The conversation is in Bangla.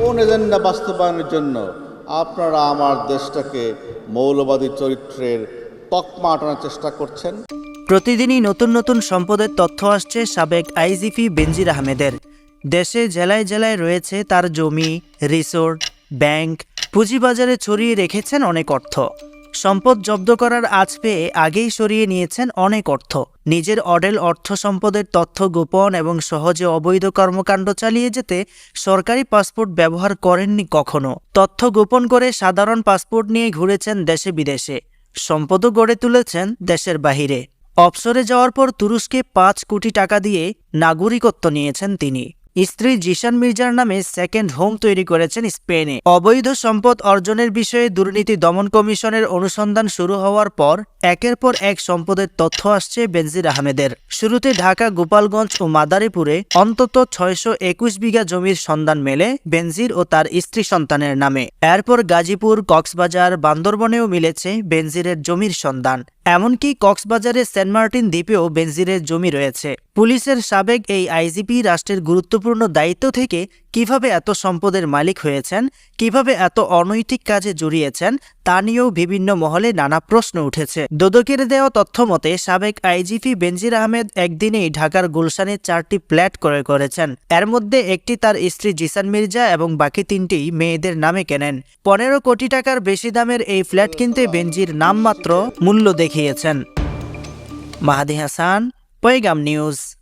কোন এজেন্ডা বাস্তবায়নের জন্য আপনারা আমার দেশটাকে মৌলবাদী চরিত্রের তকমা আটানোর চেষ্টা করছেন? প্রতিদিনই নতুন নতুন সম্পদের তথ্য আসছে সাবেক আইজিপি বেনজির আহমেদের। দেশে জেলায় জেলায় রয়েছে তার জমি, রিসোর্ট, ব্যাংক, পুঁজিবাজারে ছড়িয়ে রেখেছেন অনেক অর্থ। সম্পদ জব্দ করার আজ পেয়ে আগেই সরিয়ে নিয়েছেন অনেক অর্থ। নিজের অডেল অর্থ সম্পদের তথ্য গোপন এবং সহজে অবৈধ কর্মকাণ্ড চালিয়ে যেতে সরকারি পাসপোর্ট ব্যবহার করেননি কখনো। তথ্য গোপন করে সাধারণ পাসপোর্ট নিয়ে ঘুরেছেন দেশে বিদেশে। সম্পদও গড়ে তুলেছেন দেশের বাহিরে। অবসরে যাওয়ার পর তুরস্কে পাঁচ কোটি টাকা দিয়ে নাগরিকত্ব নিয়েছেন তিনি। স্ত্রী জিশান মির্জার নামে সেকেন্ড হোম তৈরি করেছেন স্পেনে। অবৈধ সম্পদ অর্জনের বিষয়ে দুর্নীতি দমন কমিশনের অনুসন্ধান শুরু হওয়ার পর একের পর এক সম্পদের তথ্য আসছে বেনজির আহমেদের। শুরুতে ঢাকা, গোপালগঞ্জ ও মাদারীপুরে অন্তত ছয়শো একুশ বিঘা জমির সন্ধান মেলে বেনজির ও তার স্ত্রী সন্তানের নামে। এরপর গাজীপুর, কক্সবাজার, বান্দরবনেও মিলেছে বেনজিরের জমির সন্ধান। এমনকি কক্সবাজারের সেন্ট মার্টিন দ্বীপেও বেনজিরের জমি রয়েছে। পুলিশের সাবেক এই আইজিপি রাষ্ট্রের গুরুত্বপূর্ণ দায়িত্ব থেকে কীভাবে এত সম্পদের মালিক হয়েছেন, কীভাবে এত অনৈতিক কাজে জড়িয়েছেন, তা নিয়েও বিভিন্ন মহলে নানা প্রশ্ন উঠেছে। দোদকের দেওয়া তথ্য মতে, সাবেক আইজিপি বেনজির আহমেদ একদিনেই ঢাকার গুলশানে চারটি ফ্ল্যাট ক্রয় করেছেন। এর মধ্যে একটি তার স্ত্রী জিসান মির্জা এবং বাকি তিনটি মেয়েদের নামে কেনেন। পনেরো কোটি টাকার বেশি দামের এই ফ্ল্যাট কিনতে বেনজির নামমাত্র মূল্য দেখিয়েছেন। মাহাদি হাসান Poygam News